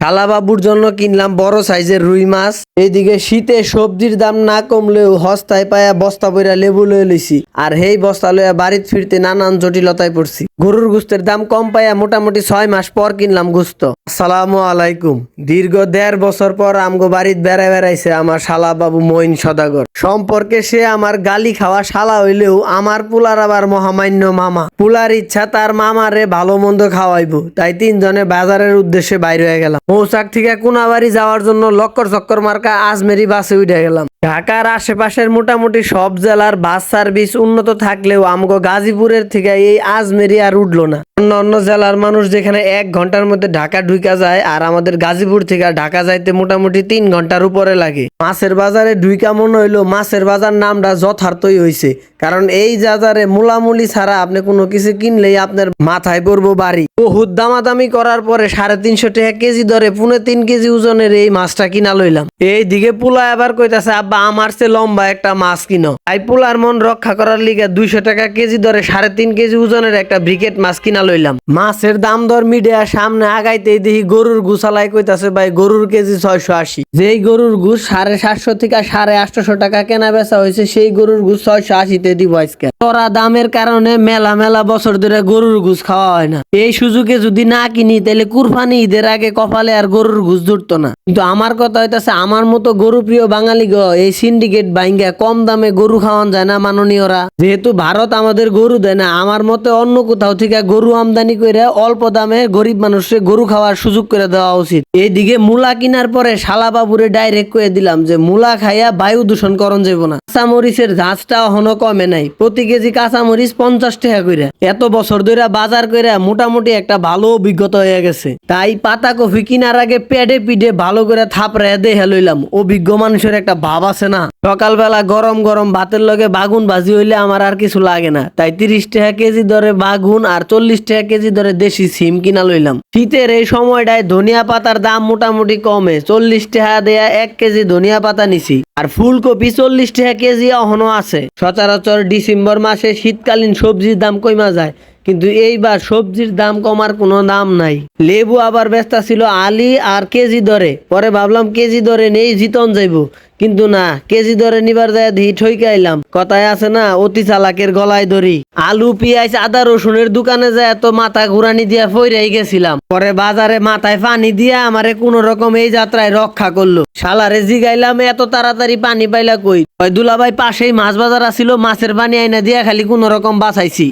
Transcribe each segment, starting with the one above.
শালাবাবুর জন্য কিনলাম বড় সাইজের রুই মাছ। এইদিকে শীতে সবজির দাম না কমলেও হস্তায় পায়া বস্তা বইরা লেবু লয়ে লইছি। আর হেই বস্তা লইয়া বাড়িতে ফিরতে নানান জটিলতায় পড়ছি। গরুর গুস্তের দাম কম পায়া মোটামুটি ছয় মাস পর কিনলাম গুস্ত। আসসালামু আলাইকুম। দীর্ঘ দেড় বছর পর আমগো বাড়িতে বেড়া বেড়াইছে আমার শালা বাবু মইন সদাগর। সম্পর্কে সে আমার গালি খাওয়া শালা হইলেও আমার পুলার আবার মহামান্য মামা। পুলার ইচ্ছা তার মামারে ভালো মন্দ খাওয়াইবো। তাই তিনজনে বাজারের উদ্দেশ্যে বাইরে হয়ে গেলাম। মৌচাক থেকে কোনাবাড়ি যাওয়ার জন্য লক্কর চক্কর মার্কা আজমেরি বাসে উঠে গেলাম। ঢাকার আশেপাশের মোটামুটি সব জেলার বাস সার্ভিস উন্নত থাকলেও আমগো গাজীপুরের থেকে এই আজমেরি আর উঠল না। অন্য অন্য জেলার মানুষ যেখানে এক ঘণ্টার মধ্যে ঢাকা ঢুকা যায় আর আমাদের গাজীপুর থেকে ঢাকা যাইতে মোটামুটি তিন ঘণ্টার উপরে লাগে। মাছের বাজারে ঢুইকা মনে হইল মাছের বাজার নামটা যথার্থই হইছে। কারণ এই বাজারে মূলামুলি ছাড়া আপনি কোনো কিছু কিনলেই আপনার মাথায় পড়ব বাড়ি। বহুত দামাদামি করার পরে সাড়ে তিনশো টাকা কেজি দরে পুনে তিন কেজি ওজনের এই মাছটা কিনা লইলাম। এই দিকে পুলা আবার কইতাছে, আব্বা, আমার চেয়ে লম্বা একটা মাছ কিনো। তাই পুলার মন রক্ষা করার লিগে দুইশো টাকা কেজি দরে সাড়ে তিন কেজি ওজনের একটা ব্রিকেট মাছ কিনা লইলাম। মাছের দাম দর মিডিয়া সামনে আগাইতেই দেখি গরুর গুছালাই কইতাছে, ভাই, গরুর কেজি ছয়শো আশি। যেই গরুর গুছ সাড়ে সাতশো থেকে সাড়ে আটশো টাকা কেনা বেচা হয়েছে, সেই গরুর গুছ ছয়শো আশিতে আজকে। তোরা দামের কারণে মেলা মেলা বছর ধরে গরুর গুছ খাওয়া হয় না। এই সুযোগে যদি না কিনি, তাহলে কুরবানি ঈদের আগে কপালে আর গরুর ঘুষ ধরতো না। কিন্তু আমার কথা হইতাছে, আমার মতো গরু প্রিয় বাঙালি এই সিন্ডিকেট বাইঙ্গা কম দামে গরু খাওয়ান যায় না মাননীয়রা। যেহেতু ভারত আমাদের গরু দেয় না, আমার মতে অন্য কোথাও থেকে গরু আমদানি করে অল্প দামে গরিব মানুষকে গরু খাওয়ার সুযোগ করে দেওয়া উচিত। এইদিকে মূলা কিনার পরে শালা বাবুরে ডাইরেক্ট করে দিলাম যে, মূলা খাইয়া বায়ু দূষণ করণ যাইব না। কাঁচামরিচের ঝাঁজটা হনো নাই। প্রতি কেজি কাঁচামরিচ পঞ্চাশ টাকা করে এত বছর ধরে বাজার করে মোটামুটি একটা ভালো অভিজ্ঞতা হয়ে গেছে। তাই পাতা কফি কিনার আগে পেডে পিডে ভালো করে থাপড়ে দেখে লইলাম, অভিজ্ঞ মানুষের একটা ভাব আছে না। সকালবেলা গরম গরম ভাতের লগে বাগুন ভাজি হইলে আমার আর কিছু লাগে না। তাই তিরিশ টাকা কেজি দরে বাগুন আর চল্লিশ টাকা কেজি দরে দেশি সিম কিনা লইলাম। শীতের এই সময়টায় ধনিয়া পাতার দাম মোটামুটি কমে। চল্লিশ টাকা দেয়া এক কেজি ধনিয়া পাতা নিছি। আর ফুলকপি চল্লিশ টাকা কেজি এখনও আছে। সচরাচর ডিসেম্বর মাসে শীতকালীন সবজির দাম কমা যায়, কিন্তু এইবার সবজির দাম কমার কোনো দাম নাই। লেবু আবার ব্যস্ত ছিল আলি আর কেজি দরে। পরে ভাবলাম কেজি দরে নেই, জিতন যাইব। কিন্তু না, কেজি দরে নিবার যায় ধি ঠইকাইলাম। কথায় আছে না, অতি চালাকের গলায় ধরি আলু, পেঁয়াজ, আদা, রসুনের দোকানে যায় তো মাথা ঘুরানি দিয়া ফইরাই গেছিলাম। পরে বাজারে মাথায় পানি দিয়া আমারে কোন রকম এই যাত্রায় রক্ষা করল। শালারে জিগাইলাম, এত তাড়াতাড়ি পানি পাইলা কই? দুলাভাই, পাশেই মাছ বাজার আছিল, মাছের পানি আইনা দিয়া খালি কোন রকম বাঁচাইছি!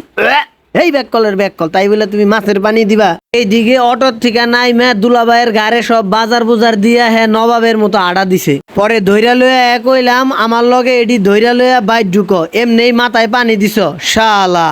এই ব্যাক কলের ব্যাক কল, তাই বলে তুমি মাছের পানি দিবা। এই এইদিকে অটোর ঠিকা নাই মে, দুলাভাইয়ের গাড়ে সব বাজার বুজার দিয়া হ্যাঁ নবাবের মতো আড়া দিছে। পরে ধৈরা লইয়া এক কইলাম, আমার লগে এডি ধৈরা লইয়া বাইর ঢুকো এমনি মাথায় পানি দিছ, শালা।